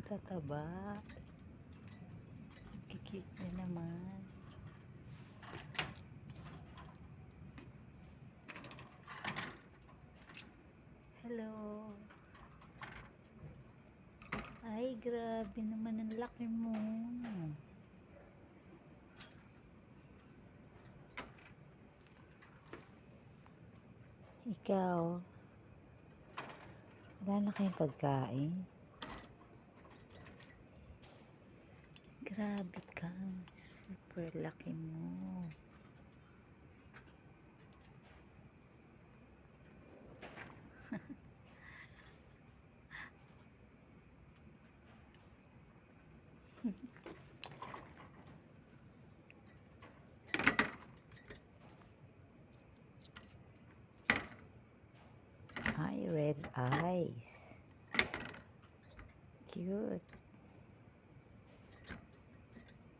Ang tataba. Kikit na naman. Hello. Ay, grabe naman ang laki mo. Ikaw, wala na kayong pagkain? Grabe ka. Super laki mo. Ay, red eyes. Cute.